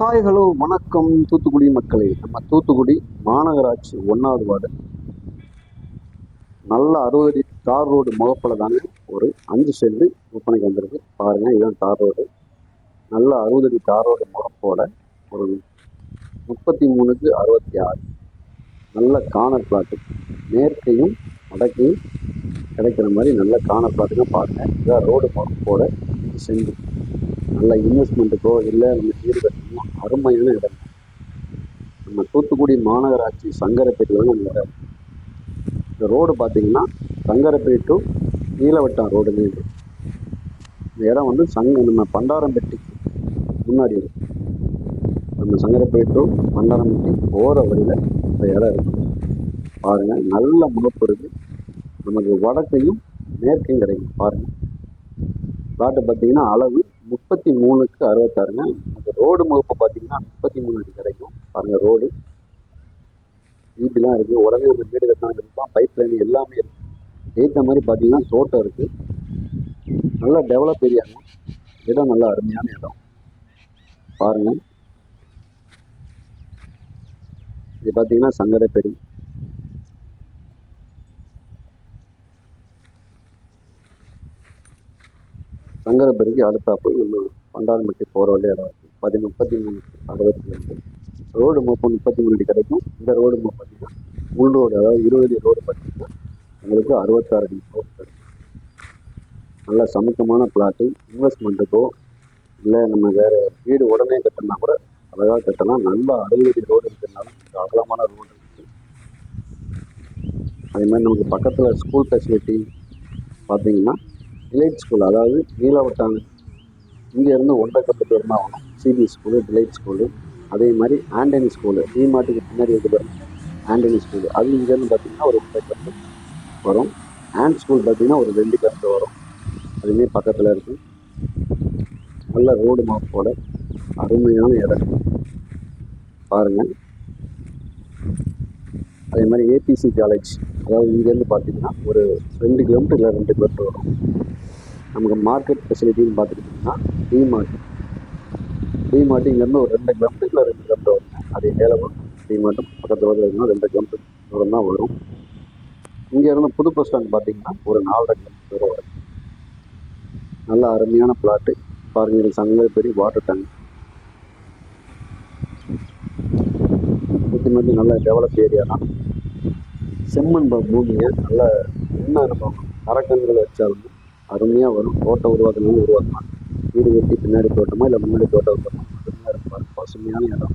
Hi hello வணக்கம் தூத்துக்குடி மக்களே. நம்ம தூத்துக்குடி மாநகராட்சி ஒன்றாவது வார்டு. நல்ல அறுபது அடி தார் ரோடு முகப்பில் தானே ஒரு அஞ்சு செல்லு விற்பனைக்கு வந்திருக்கு. பாருங்கள் இதுதான் தார் ரோடு. நல்ல அறுபது அடி தார் ரோடு முகப்போட ஒரு முப்பத்தி மூணுக்கு அறுபத்தி ஆறு. நல்ல கானர் பிளாட்டு மேற்கையும் வடக்கையும் கிடைக்கிற மாதிரி நல்ல கானர் பிளாட்டுங்க பாருங்கள் இதான் ரோடு முகப்போட செஞ்சு நல்ல இன்வெஸ்ட்மெண்ட்டுக்கோ இல்லை நம்ம வீடு அருமையான இடம். நம்ம தூத்துக்குடி மாநகராட்சி சங்கரப்பேட்டில் நம்ம இடம் இந்த ரோடு பார்த்தீங்கன்னா சங்கரப்பேட்டை டு நீலவட்டம் ரோடுங்க இது. இந்த இடம் வந்து சங்க நம்ம பண்டாரம்பட்டி முன்னாடி இருக்கு. நம்ம சங்கரப்பேட்டை டு பண்டாரம்பட்டி போகிற வழியில் இந்த இடம் இருக்குது பாருங்கள் நல்ல முகப்பு இருக்குது நமக்கு வடக்கையும் மேற்கையும் கிடைக்கும். பாருங்கள் காட்டு பார்த்தீங்கன்னா அளவு முப்பத்தி மூணுக்கு அறுபத்தாறுங்க. அந்த ரோடு முகப்பு பார்த்தீங்கன்னா முப்பத்தி மூணு அடி கிடைக்கும் பாருங்க ரோடு. வீட்டுலாம் இருக்குது உடனே ஒரு வீடு கட்டினா இருக்கலாம் பைப் லைன் எல்லாமே இருக்குது ஏற்ற மாதிரி பார்த்தீங்கன்னா தோட்டம் இருக்குது நல்லா டெவலப் ஏரியாங்க இடம் நல்லா அருமையான இடம். பாருங்க. இது பார்த்தீங்கன்னா சங்கரப்பேரி சங்கரப்பேரிக்கு அடுத்தாப்பு நம்ம பண்டாரம்பட்டி போகிற வழியாக இருக்கும் இருக்குது பதி முப்பத்தி மூணு அறுபத்தி ரெண்டு. ரோடு முப்பது முப்பத்தி மூணு அடி கிடைக்கும். இந்த ரோடு மொத்தம் பார்த்தீங்கன்னா உள் ரோடு அதாவது இருபது அடி ரோடு பார்த்தீங்கன்னா உங்களுக்கு அறுபத்தாறு அடி ரோடு கிடைக்கும். நல்ல சமுக்கமான பிளாட்டு இன்வெஸ்ட்மெண்ட்டுக்கோ இல்லை நம்ம வேறு வீடு உடனே கட்டினா கூட அழகாக கட்டலாம். நல்ல அறுபது அடி ரோடு இருக்கிறதுனால கொஞ்சம் அகலமான ரோடு இருக்குது அதே மாதிரி நமக்கு பக்கத்தில் ஸ்கூல் ஃபெசிலிட்டி பார்த்தீங்கன்னா டிலைட் ஸ்கூல் அதாவது நீலவட்டம் இங்கேருந்து ஒன்றரை கப்பு தான் சிபி ஸ்கூலு டிலைட் ஸ்கூலு அதே மாதிரி ஆண்டனி ஸ்கூலு டிமார்ட்டுக்கு பின்னாடி இருக்கு ஆண்டனி ஸ்கூலு அது இங்கேருந்து பார்த்திங்கன்னா ஒரு ஒன்றரை கப்பு வரும். ஆண்ட் ஸ்கூல் பார்த்தீங்கன்னா ஒரு ரெண்டு கப்பு வரும். அதுவுமே பக்கத்தில் இருக்கும் நல்ல ரோடு மாப்போட அருமையான இடம். பாருங்கள் அதே மாதிரி ஏபிசி காலேஜ் அதாவது இங்கேருந்து பார்த்தீங்கன்னா ஒரு ரெண்டு கிலோமீட்டர் இல்லை ரெண்டு கிலோமீட்டர் வரும். நமக்கு மார்க்கெட் ஃபெசிலிட்டின்னு பார்த்துக்கிட்டிங்கன்னா டிமார்ட் டிமார்ட் இங்கேருந்து ஒரு ரெண்டு கிலோமீட்டர் இல்லை ரெண்டு கிலோமீட்டர் வரும். அதே ஏலமும் டிமார்ட்டும் பக்கத்தில் இருக்கிறதுனா ரெண்டு கிலோமீட்டர் தூரம் தான் வரும். இங்கேருந்து புது பஸ் ஸ்டாண்ட் பார்த்தீங்கன்னா ஒரு நாலரை கிலோமீட்டர் தூரம் வரும். நல்ல அருமையான பிளாட்டு பாருங்க இது சங்கர் பெரிய வாட்டர் டேங்க் சுற்றி முற்றி நல்ல டெவலப் ஏரியா தான். செம்மண் பூமியை நல்ல என்ன அனுபவம் மரக்கன்கள் வச்சாலும் அருமையாக வரும். தோட்டம் உருவாக்கணும்னு உருவாக்கலாம். வீடு கட்டி பின்னாடி தோட்டமா இல்லை முன்னாடி தோட்டம் உருவாக்கணும் அருமையாக இருப்பார் பசுமையான இடம்.